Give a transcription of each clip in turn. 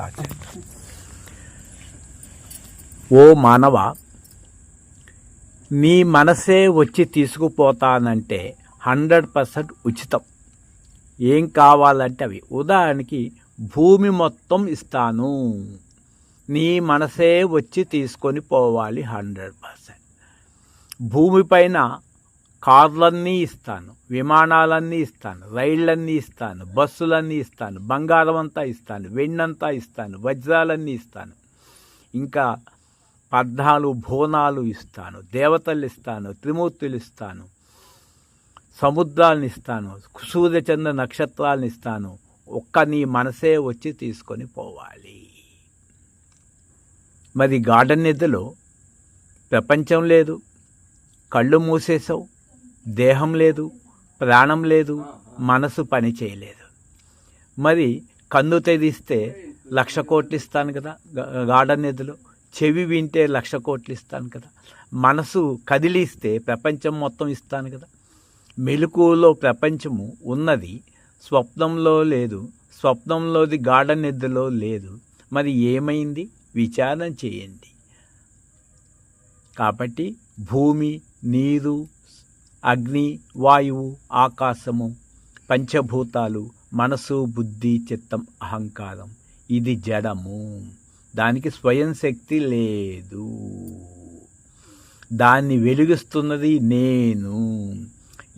Start చేద్దాం ఓ మానవ నీ మనసే వచ్చి తీసుకుపోతానంటే హండ్రెడ్ పర్సెంట్ ఉచితం. ఏం కావాలంటే అవి. ఉదాహరణకి భూమి మొత్తం ఇస్తాను. నీ మనసే వచ్చి తీసుకొని పోవాలి హండ్రెడ్ పర్సెంట్. భూమిపైన కార్లన్నీ ఇస్తాను విమానాలన్నీ ఇస్తాను రైళ్ళన్నీ ఇస్తాను బస్సులన్నీ ఇస్తాను బంగారం అంతా ఇస్తాను వెన్నంతా ఇస్తాను వజ్రాలన్నీ ఇస్తాను. ఇంకా పద్నాలుగు భువనాలు ఇస్తాను దేవతలు ఇస్తాను త్రిమూర్తులు ఇస్తాను సముద్రాలను ఇస్తాను సూర్యచంద్ర నక్షత్రాలను ఇస్తాను. ఒక్క నీ మనసే వచ్చి తీసుకొని పోవాలి. మరి గార్డెన్ ఎదులో ప్రపంచం లేదు కళ్ళు మూసేసావు దేహం లేదు ప్రాణం లేదు మనసు పని చేయలేదు. మరి కన్ను తెరిస్తే లక్ష కోట్లు ఇస్తాను కదా గాఢ నిధులు చెవి వింటే లక్ష కోట్లు ఇస్తాను కదా. మనసు కదిలిస్తే ప్రపంచం మొత్తం ఇస్తాను కదా. మెలకువలో ప్రపంచము ఉన్నది స్వప్నంలో లేదు స్వప్నంలోది గాఢ నిద్రలో లేదు. మరి ఏమైంది? విచారణ చేయండి. కాబట్టి భూమి నీరు అగ్ని వాయువు ఆకాశము పంచభూతాలు మనసు బుద్ధి చిత్తం అహంకారం. ఇది జడము. దానికి స్వయం శక్తి లేదు. దాన్ని వెలిగిస్తున్నది నేను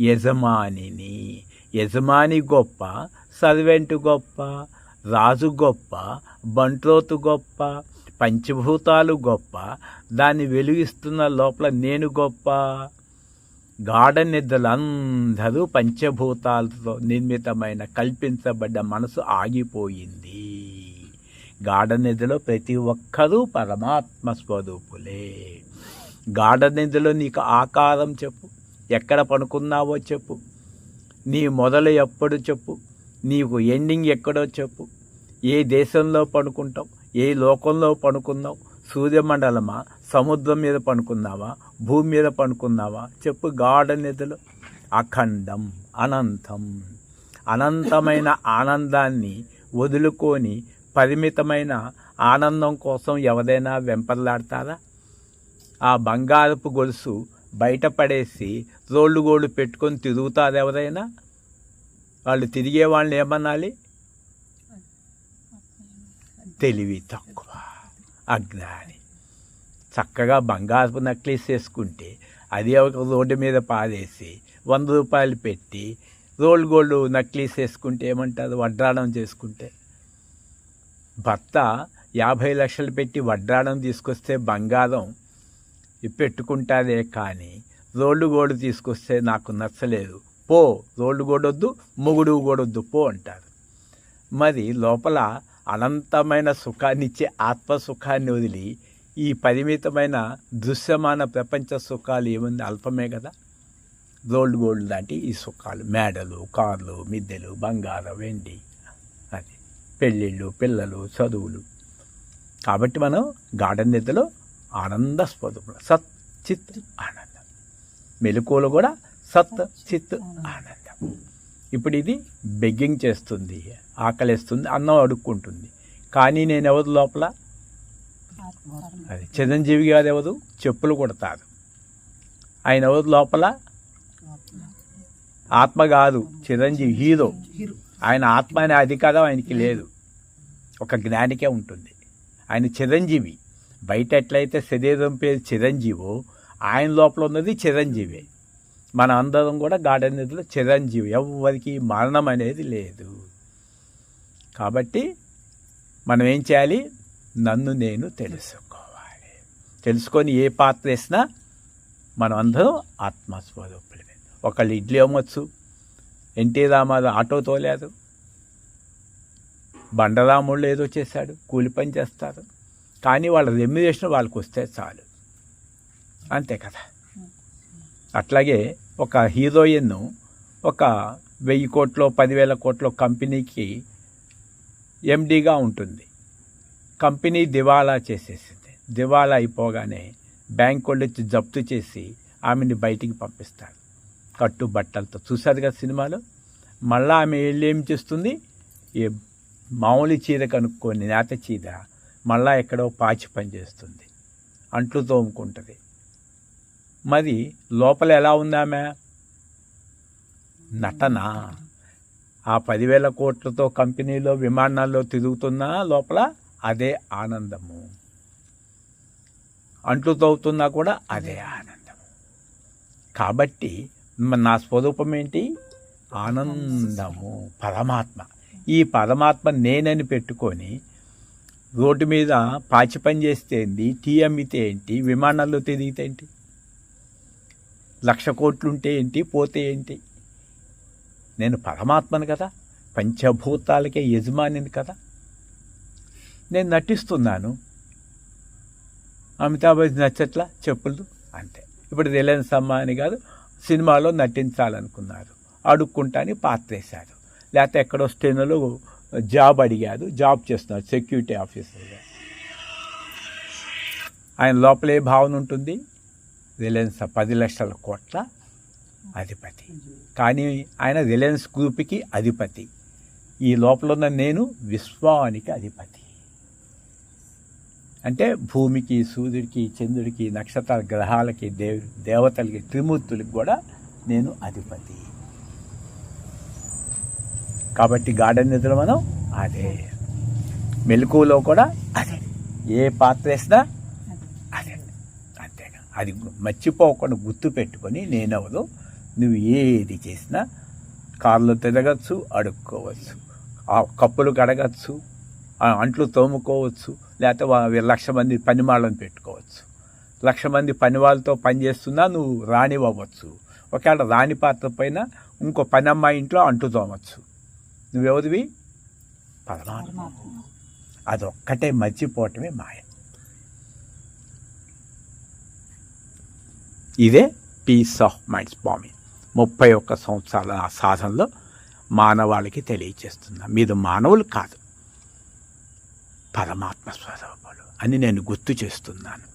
యజమానిని. యజమాని గొప్ప సర్వెంట్ గొప్ప రాజు గొప్ప బంట్రోతు గొప్ప పంచభూతాలు గొప్ప దాన్ని వెలిగిస్తున్న లోపల నేను గొప్ప. గాఢ నిద్రలందరూ పంచభూతాలతో నిర్మితమైన కల్పించబడ్డ మనసు ఆగిపోయింది. గాఢ నిద్రలో ప్రతి ఒక్కరూ పరమాత్మ స్వరూపులే. గాఢ నిద్రలో నీకు ఆకారం చెప్పు. ఎక్కడ పడుకున్నావో చెప్పు. నీ మొదలు ఎప్పుడు చెప్పు. నీకు ఎండింగ్ ఎక్కడో చెప్పు. ఏ దేశంలో పడుకుంటావు? ఏ లోకంలో పడుకున్నావు? సూర్యమండలమా? సముద్రం మీద పడుకున్నావా? భూమి మీద పడుకున్నావా? చెప్పు గాఢ నిధులు అఖండం అనంతం. అనంతమైన ఆనందాన్ని వదులుకొని పరిమితమైన ఆనందం కోసం ఎవరైనా వెంపర్లాడతారా? ఆ బంగారపు గొలుసు బయటపడేసి రోళ్ళు గోళ్ళు పెట్టుకొని తిరుగుతారు ఎవరైనా? వాళ్ళు తిరిగే వాళ్ళని ఏమనాలి? తెలివి తక్కువ. అజ్ఞాని. చక్కగా బంగారపు నక్లీస్ వేసుకుంటే అది ఒక రోడ్డు మీద పారేసి వంద రూపాయలు పెట్టి రోల్ గోల్డ్ నక్లీస్ వేసుకుంటే ఏమంటారు? వడ్రాణం చేసుకుంటే. భర్త యాభై లక్షలు పెట్టి వడ్రాణం తీసుకొస్తే బంగారం పెట్టుకుంటారే కానీ రోడ్డు గోడు తీసుకొస్తే నాకు నచ్చలేదు. పో రోడ్డు గోడొద్దు మొగుడు గోడొద్దు పో అంటారు. మరి లోపల అనంతమైన సుఖాన్నిచ్చే ఆత్మ సుఖాన్ని వదిలి ఈ పరిమితమైన దృశ్యమాన ప్రపంచ సుఖాలు ఏముంది? అల్పమే కదా. గోల్డ్ గోల్డ్ లాంటి ఈ సుఖాలు. మేడలు కార్లు మిద్దెలు బంగారం వెండి అది పెళ్ళిళ్ళు పిల్లలు చదువులు. కాబట్టి మనం గార్డెన్ నిద్రలో ఆనంద స్వరూపుడు సత్ చిత్ ఆనందం. మెలకువలు కూడా సత్ చిత్ ఆనందం. ఇప్పుడు ఇది బెగ్గింగ్ చేస్తుంది ఆకలిస్తుంది అన్నం అడుక్కుంటుంది. కానీ నేను ఎవరి లోపల? అది చిరంజీవి గారు ఎవరు? చెప్పులు కొడతారు. ఆయన ఎవరు లోపల? ఆత్మ కాదు చిరంజీవి హీరో. ఆయన ఆత్మ అనే అధికారం ఆయనకి లేదు. ఒక జ్ఞానికే ఉంటుంది. ఆయన చిరంజీవి. బయట ఎట్లయితే శరీరం పేరు చిరంజీవో ఆయన లోపల ఉన్నది చిరంజీవి. మన అందరం కూడా గార్డెన్ నిధిలో చిరంజీవి. ఎవరికి మరణం అనేది లేదు. కాబట్టి మనం ఏం చేయాలి? నన్ను నేను తెలుసుకోవాలి. తెలుసుకొని ఏ పాత్ర వేసినా మనం అందరం ఆత్మస్వరూపులమే. ఒకళ్ళు ఇడ్లీ అమ్మొచ్చు ఎన్టీ రామారావు ఆటో తోలారు బండరాముళ్ళు ఏదో చేశాడు కూలి పని చేస్తారు. కానీ వాళ్ళ రెమ్యునేషన్ వాళ్ళకి వస్తే చాలు. అంతే కదా? అట్లాగే ఒక హీరోయిన్ ఒక వెయ్యి కోట్లో పదివేల కోట్లో కంపెనీకి ఎండీగా ఉంటుంది. కంపెనీ దివాలా చేసేసింది. దివాలా అయిపోగానే బ్యాంక్ వాళ్ళు వచ్చి జప్తు చేసి ఆమెని బయటికి పంపిస్తారు. కట్టు బట్టలతో. చూశారు కదా సినిమాలో? మళ్ళీ ఆమె వెళ్ళి ఏం చేస్తుంది? ఏ మామూలు చీర కనుక్కొని నేత చీర మళ్ళా ఎక్కడో పాచి పని చేస్తుంది. అంట్లు తోముకుంటుంది. మరి లోపల ఎలా ఉందామె నటన? ఆ పదివేల కోట్లతో కంపెనీలో విమానాల్లో తిరుగుతున్నా లోపల? అదే ఆనందము. అంట్లు తవ్వుతున్నా కూడా అదే ఆనందము. కాబట్టి నా స్వరూపం ఏంటి? ఆనందము పరమాత్మ. ఈ పరమాత్మ నేనని పెట్టుకొని రోడ్డు మీద పాచి పని చేస్తే ఏంటి? టీ అమ్మితే ఏంటి? విమానాల్లో తిరిగితే ఏంటి? లక్ష కోట్లుంటే ఏంటి? పోతే ఏంటి? నేను పరమాత్మను కదా? పంచభూతాలకే యజమానిని కదా? నేను నటిస్తున్నాను. అమితాబ్ బచ్చన్ నచ్చట్లా? చెప్పులు అంతే. ఇప్పుడు రిలయన్స్ అమ్మ అని కాదు సినిమాలో నటించాలనుకున్నారు. అడుక్కుంటాని పాత్ర వేశారు లేకపోతే ఎక్కడో స్టెనోలో జాబ్ అడిగాడు జాబ్ చేస్తున్నారు సెక్యూరిటీ ఆఫీసర్గా. ఆయన లోపల ఏ భావన ఉంటుంది. రిలయన్స్ పది లక్షల కోట్ల అధిపతి. కానీ ఆయన రిలయన్స్ గ్రూప్కి అధిపతి. ఈ లోపల ఉన్న నేను విశ్వానికి అధిపతి. అంటే భూమికి సూర్యుడికి చంద్రుడికి నక్షత్ర గ్రహాలకి దేవ దేవతలకి త్రిమూర్తులకి కూడా నేను అధిపతి. కాబట్టి గార్డెన్ నిద్ర మనం అదే. మెలకువలో కూడా అదే. ఏ పాత్ర వేసినా అదే. అంతేగా. అది గు- మర్చిపోకుండా గుర్తు పెట్టుకొని నేనెవరు నువ్వు ఏది చేసినా కార్లు తిరగచ్చు అడుక్కోవచ్చు. ఆ కప్పులు కడగచ్చు అంట్లు తోముకోవచ్చు లేకపోతే లక్ష మంది పనిమాళ్ళని పెట్టుకోవచ్చు. లక్ష మంది పని వాళ్ళతో పని చేస్తున్నా నువ్వు రానివ్వచ్చు ఒకవేళ రాని పాత్ర పైన ఇంకో పని అమ్మాయి ఇంట్లో అంటు తోమచ్చు. నువ్వెవరివి? పరమాత్మ. అదొక్కటే మర్చిపోవటమే మాయ. ఇదే పీస్ ఆఫ్ మైండ్ స్వామి. ముప్పై ఒక్క సంవత్సరాల సాధనలో మానవాళికి తెలియచేస్తున్నా. మీరు మానవులు కాదు. పరమాత్మ స్వరూపులు అని నేను గుర్తు చేస్తున్నాను.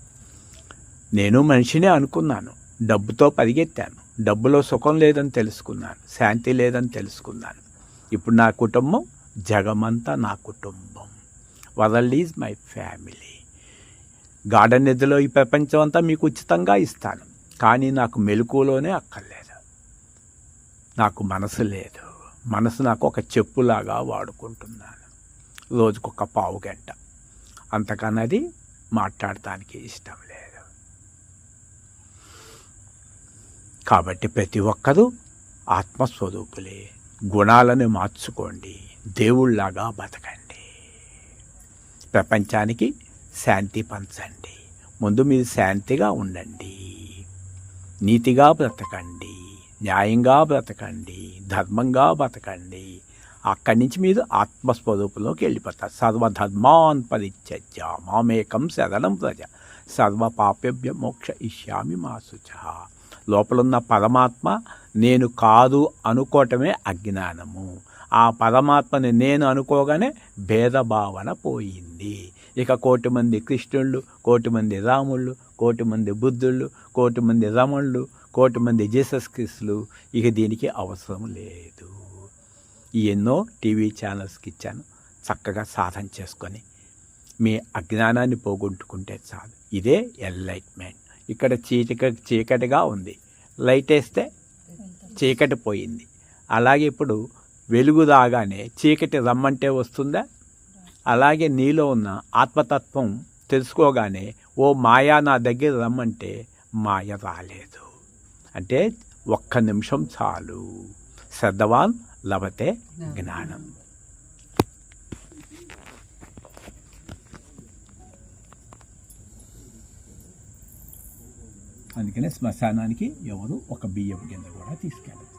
నేను మనిషినే అనుకున్నాను. డబ్బుతో పరిగెత్తాను. డబ్బులో సుఖం లేదని తెలుసుకున్నాను. శాంతి లేదని తెలుసుకున్నాను. ఇప్పుడు నా కుటుంబం జగమంతా నా కుటుంబం. World is my family. Garden నిధిలో ఈ ప్రపంచం అంతా మీకు ఉచితంగా ఇస్తాను. కానీ నాకు మెలకువలోనే అక్కర్లేదు. నాకు మనసు లేదు. మనసు నాకు ఒక చెప్పులాగా వాడుకుంటున్నాను. రోజుకొక పావు గంట. అంతకన్నది మాట్లాడటానికి ఇష్టం లేదు. కాబట్టి ప్రతి ఒక్కరూ ఆత్మస్వరూపులే. గుణాలను మార్చుకోండి. దేవుళ్ళలాగా బతకండి. ప్రపంచానికి శాంతి పంచండి. ముందు మీరు శాంతిగా ఉండండి. నీతిగా బ్రతకండి. న్యాయంగా బ్రతకండి. ధర్మంగా బ్రతకండి. అక్కడి నుంచి మీరు ఆత్మస్వరూపంలోకి వెళ్ళిపోతారు. సర్వధర్మాన్ పరిత్యజ్య మామేకం శరణం ప్రజ సర్వ పాపభ్య మోక్ష ఇష్యామి మా శుచ. లోపలున్న పరమాత్మ నేను కాదు అనుకోవటమే అజ్ఞానము. ఆ పరమాత్మని నేను అనుకోగానే భేదభావన పోయింది. ఇక కోటి మంది కృష్ణుళ్ళు కోటి మంది రాముళ్ళు కోటి మంది బుద్ధుళ్ళు కోటి మంది రమణులు కోటి మంది జీసస్ క్రిస్తులు ఇక దీనికి అవసరం లేదు. ఎన్నో టీవీ ఛానల్స్కి ఇచ్చాను చక్కగా సాధన చేసుకొని మీ అజ్ఞానాన్ని పోగొట్టుకుంటే చాలు. ఇదే ఎన్లైట్మెంట్. ఇక్కడ చీకటి చీకటిగా ఉంది. లైట్ వేస్తే చీకటి పోయింది. అలాగే ఇప్పుడు వెలుగు రాగానే చీకటి రమ్మంటే వస్తుందా? అలాగే నీలో ఉన్న ఆత్మతత్వం తెలుసుకోగానే ఓ మాయా నా దగ్గర రమ్మంటే మాయ రాలేదు. అంటే ఒక్క నిమిషం చాలు. శ్రద్ధవాన్ లభతే జ్ఞానం. అందుకనే శ్మశానానికి ఎవరు ఒక బియ్యం కింద కూడా తీసుకెళ్ళచ్చు